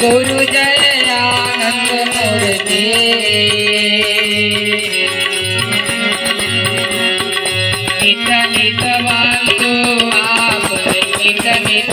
ગુરુ જયાનંદ મૂર્તિ નિત નિત વાંધો આપ નિત નિત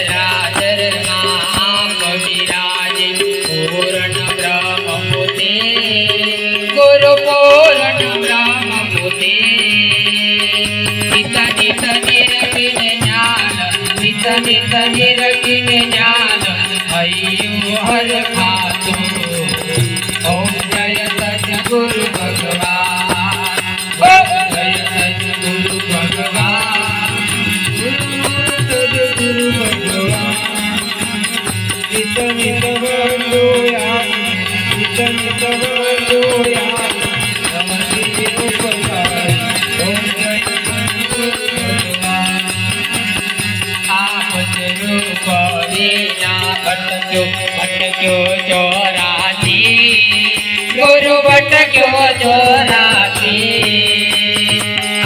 મળ્યા પોતે ગુરુ રામ મળ્યા પોતે સદગુરુ ભગવાન જય સદગુરુ ભગવાન સદગુરુ ભગવાન જય સદગુરુ ભગવાન આપ સ્વરૂપ વિના ભટક્યો ભટક્યો ચોરાસી ગુરુ ભટક્યો ચોરાસી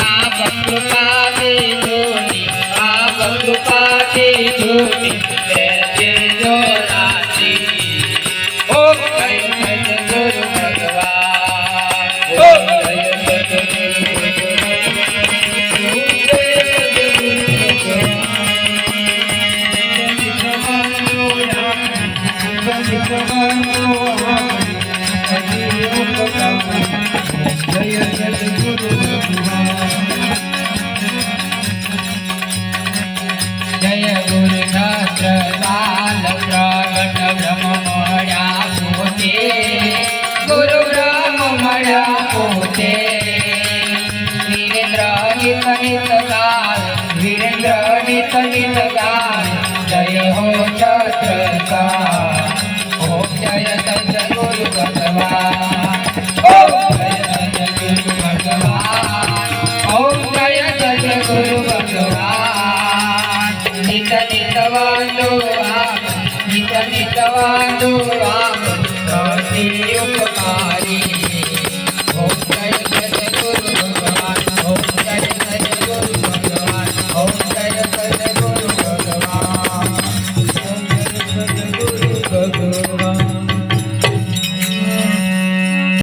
આપ કૃપા કે જોની આપ કૃપા કે જોની લેજે ચોરાસી ઓમ જય સદગુરુ ભગવાન ઓમ જય સદગુરુ ભગવાન. ઓમ જય સદગુરુ જય ગુરુ છત્ર બાલ પ્રગટ બ્રહ્મ મળ્યા પોતે ગુરુ બ્રહ્મ મળ્યા પોતે વીરેન્દ્ર નિત નિત ગાય વીરેન્દ્ર નિત નિત ગાય જય હો છત્ર ઓમ જય સત ગુરુ ભગવાન ઓમ જય સત ગુરુ ભગવાન ઓમ જય સત ગુરુ ભગવાન વાંધો રામ સતી